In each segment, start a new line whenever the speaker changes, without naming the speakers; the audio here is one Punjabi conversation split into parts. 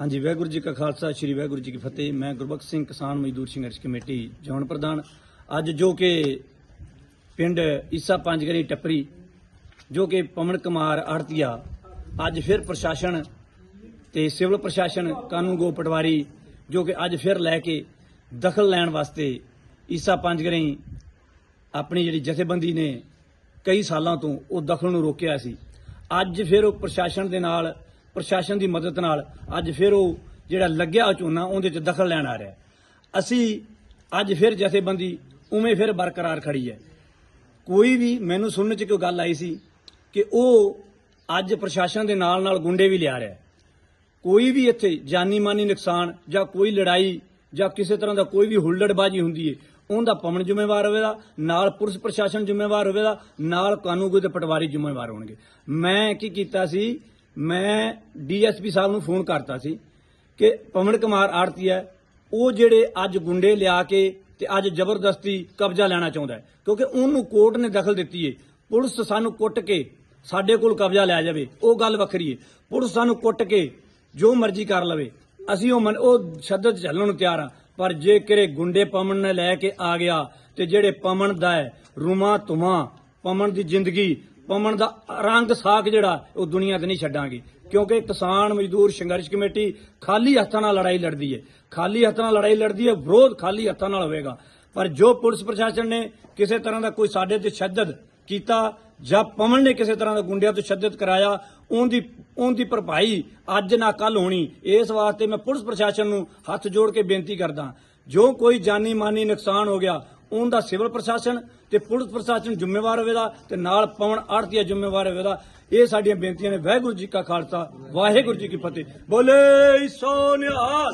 ਹਾਂਜੀ, ਵਾਹਿਗੁਰੂ ਜੀ ਕਾ ਖਾਲਸਾ, ਸ੍ਰੀ ਵਾਹਿਗੁਰੂ ਜੀ ਕੀ ਫਤਿਹ। ਮੈਂ ਗੁਰਬਖਸ਼ ਸਿੰਘ ਕਿਸਾਨ ਮਜ਼ਦੂਰ ਸੰਘਰਸ਼ ਕਮੇਟੀ ਜੌਨ ਪ੍ਰਧਾਨ। ਅੱਜ ਜੋ ਕਿ ਪਿੰਡ ਈਸਾ ਪੰਜਗਰੀ ਟੱਪਰੀ, ਜੋ ਕਿ ਪਵਨ ਕੁਮਾਰ ਆੜਤੀਆ, ਅੱਜ ਫਿਰ ਪ੍ਰਸ਼ਾਸਨ ਤੇ ਸਿਵਲ ਪ੍ਰਸ਼ਾਸਨ ਕਾਨੂੰਨ ਗੋ ਪਟਵਾਰੀ, ਜੋ ਕਿ ਅੱਜ ਫਿਰ ਲੈ ਕੇ ਦਖਲ ਲੈਣ ਵਾਸਤੇ ਈਸਾ ਪੰਜਗਰੀ ਆਪਣੀ ਜਿਹੜੀ ਜਥੇਬੰਦੀ ਨੇ ਕਈ ਸਾਲਾਂ ਤੋਂ ਉਹ ਦਖਲ ਨੂੰ ਰੋਕਿਆ ਸੀ। ਅੱਜ ਫਿਰ ਉਹ ਪ੍ਰਸ਼ਾਸਨ ਦੇ ਨਾਲ ਪ੍ਰਸ਼ਾਸਨ ਦੀ ਮਦਦ ਨਾਲ ਅੱਜ ਫਿਰ ਉਹ ਜਿਹੜਾ ਲੱਗਿਆ ਝੋਨਾ, ਉਹਦੇ 'ਚ ਦਖਲ ਲੈਣ ਆ ਰਿਹਾ। ਅਸੀਂ ਅੱਜ ਫਿਰ ਜਥੇਬੰਦੀ ਉਵੇਂ ਫਿਰ ਬਰਕਰਾਰ ਖੜੀ ਹੈ। ਕੋਈ ਵੀ ਮੈਨੂੰ ਸੁਣਨ 'ਚ ਕੋਈ ਗੱਲ ਆਈ ਸੀ ਕਿ ਉਹ ਅੱਜ ਪ੍ਰਸ਼ਾਸਨ ਦੇ ਨਾਲ ਨਾਲ ਗੁੰਡੇ ਵੀ ਲਿਆ ਰਿਹਾ। ਕੋਈ ਵੀ ਇੱਥੇ ਜਾਨੀ ਮਾਨੀ ਨੁਕਸਾਨ ਜਾਂ ਕੋਈ ਲੜਾਈ ਜਾਂ ਕਿਸੇ ਤਰ੍ਹਾਂ ਦਾ ਕੋਈ ਵੀ ਹੁੱਲੜਬਾਜੀ ਹੁੰਦੀ ਹੈ ਉਹਦਾ ਪਵਨ ਜ਼ਿੰਮੇਵਾਰ ਹੋਵੇਗਾ, ਨਾਲ ਪੁਲਿਸ ਪ੍ਰਸ਼ਾਸਨ ਜ਼ਿੰਮੇਵਾਰ ਹੋਵੇਗਾ, ਨਾਲ ਕਾਨੂੰਗੋ ਦੇ ਪਟਵਾਰੀ ਜ਼ਿੰਮੇਵਾਰ ਹੋਣਗੇ। ਮੈਂ ਕੀ ਕੀਤਾ ਸੀ ਮੈਂ ਡੀਐਸਪੀ ਸਾਹਿਬ ਨੂੰ ਫੋਨ ਕਰਤਾ ਸੀ ਕਿ ਪਵਨ ਕੁਮਾਰ ਆੜਤੀ ਹੈ, ਉਹ ਜਿਹੜੇ ਅੱਜ ਗੁੰਡੇ ਲਿਆ ਕੇ ਤੇ ਅੱਜ ਜ਼ਬਰਦਸਤੀ ਕਬਜ਼ਾ ਲੈਣਾ ਚਾਹੁੰਦਾ ਕਿਉਂਕਿ ਉਹਨੂੰ ਕੋਰਟ ਨੇ ਦਖਲ ਦਿੱਤੀ ਹੈ ਪੁਲਿਸ ਸਾਨੂੰ ਕੁੱਟ ਕੇ ਸਾਡੇ ਕੋਲ ਕਬਜ਼ਾ ਲੈ ਜਾਵੇ, ਉਹ ਗੱਲ ਵੱਖਰੀ ਹੈ ਪੁਲਿਸ ਸਾਨੂੰ ਕੁੱਟ ਕੇ ਜੋ ਮਰਜ਼ੀ ਕਰ ਲਵੇ, ਅਸੀਂ ਉਹ ਮਨ, ਉਹ ਸ਼ੱਦਤ ਝੱਲਣ ਨੂੰ ਤਿਆਰ ਆ ਪਰ ਜੇ ਕਿਰੇ ਗੁੰਡੇ ਪਮਨ ਨੇ ਲੈ ਕੇ ਆ ਗਿਆ ਤੇ ਜਿਹੜੇ ਪਮਨ ਦਾ ਹੈ ਰੁਮਾ ਤੁਮਾ ਪਮਨ ਦੀ ਜ਼ਿੰਦਗੀ ਪਵਨ ਦਾ ਰੰਗ ਸਾਖ ਜਿਹੜਾ, ਉਹ ਦੁਨੀਆ ਤੇ ਨਹੀਂ ਛੱਡਾਂਗੇ। ਕਿਉਂਕਿ ਕਿਸਾਨ ਮਜ਼ਦੂਰ ਸੰਘਰਸ਼ ਕਮੇਟੀ ਖਾਲੀ ਹੱਥਾਂ ਨਾਲ ਲੜਾਈ ਲੜਦੀ ਹੈ ਖਾਲੀ ਹੱਥਾਂ ਨਾਲ ਲੜਾਈ ਲੜਦੀ ਹੈ ਵਿਰੋਧ ਖਾਲੀ ਹੱਥਾਂ ਨਾਲ ਹੋਵੇਗਾ। ਪਰ ਜੋ ਪੁਲਿਸ ਪ੍ਰਸ਼ਾਸਨ ਨੇ ਕਿਸੇ ਤਰ੍ਹਾਂ ਦਾ ਕੋਈ ਸਾਡੇ ਤੇ ਸ਼ੱਦਦ ਕੀਤਾ, ਜਾਂ ਪਵਨ ਨੇ ਕਿਸੇ ਤਰ੍ਹਾਂ ਦਾ ਗੁੰਡਿਆਂ ਤੋਂ ਸ਼ੱਦਤ ਕਰਾਇਆ, ਉਹਦੀ ਉਹਦੀ ਭਰਪਾਈ ਅੱਜ ਨਾ ਕੱਲ ਹੋਣੀ, ਇਸ ਵਾਸਤੇ ਮੈਂ ਪੁਲਿਸ ਪ੍ਰਸ਼ਾਸਨ ਨੂੰ ਹੱਥ ਜੋੜ ਕੇ ਬੇਨਤੀ ਕਰਦਾ। ਜੋ ਕੋਈ ਜਾਨੀ ਮਾਨੀ ਨੁਕਸਾਨ ਹੋ ਗਿਆ ਉਹਦਾ ਸਿਵਲ ਪ੍ਰਸ਼ਾਸਨ ਤੇ ਪੁਲਿਸ ਪ੍ਰਸ਼ਾਸਨ ਜ਼ਿੰਮੇਵਾਰ ਹੋਵੇਗਾ ਤੇ ਨਾਲ ਪਵਨ ਆੜਤੀਆ ਜ਼ਿੰਮੇਵਾਰ ਹੋਵੇਗਾ। ਇਹ ਸਾਡੀਆਂ ਬੇਨਤੀਆਂ ਨੇ। ਵਾਹਿਗੁਰੂ ਜੀ ਕਾ ਖਾਲਸਾ, ਵਾਹਿਗੁਰੂ ਜੀ ਕੀ ਫਤਿਹ। ਬੋਲੇ ਸੋ ਨਿਹਾਲ।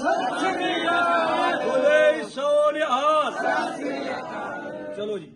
ਬੋਲੇ ਸੋ ਨਿਹਾਲ। ਚਲੋ ਜੀ।